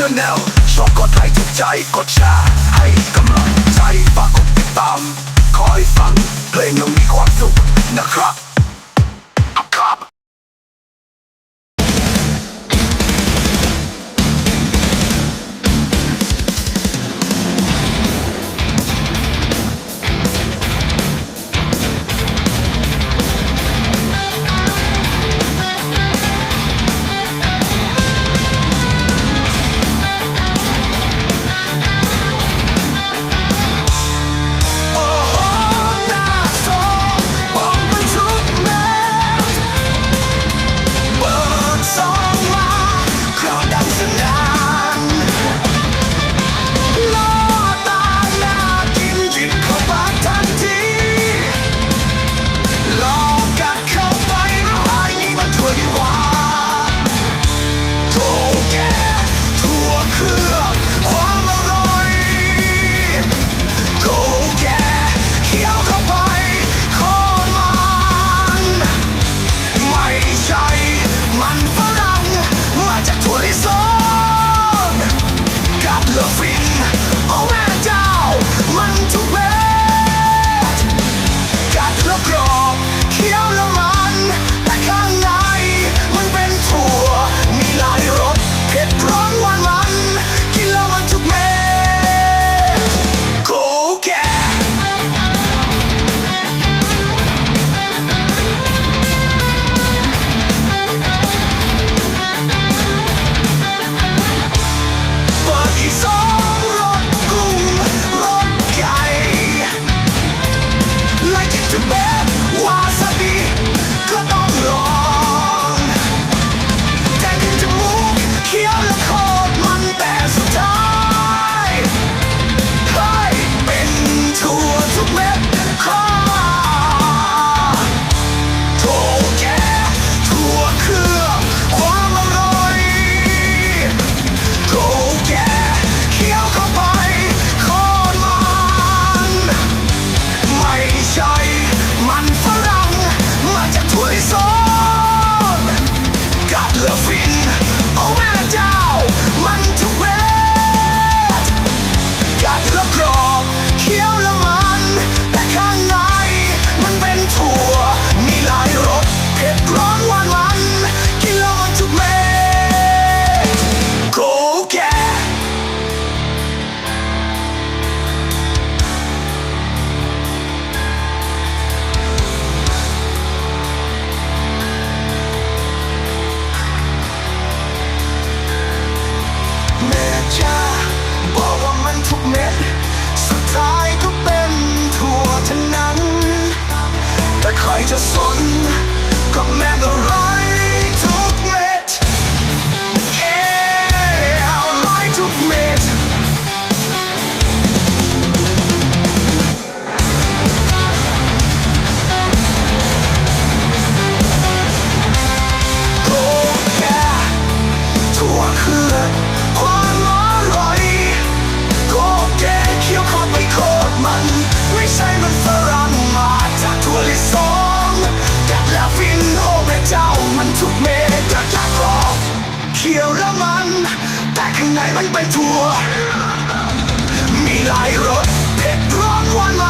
ช n แนลชอบกดไลค์ถูกใจกดแชร์ให้กำลังใจฝากกดติดตาม เยวแล้วมัน แต่ข้างในมันเป็นทัวมีหลายรถเผ็ดร้อนวันละ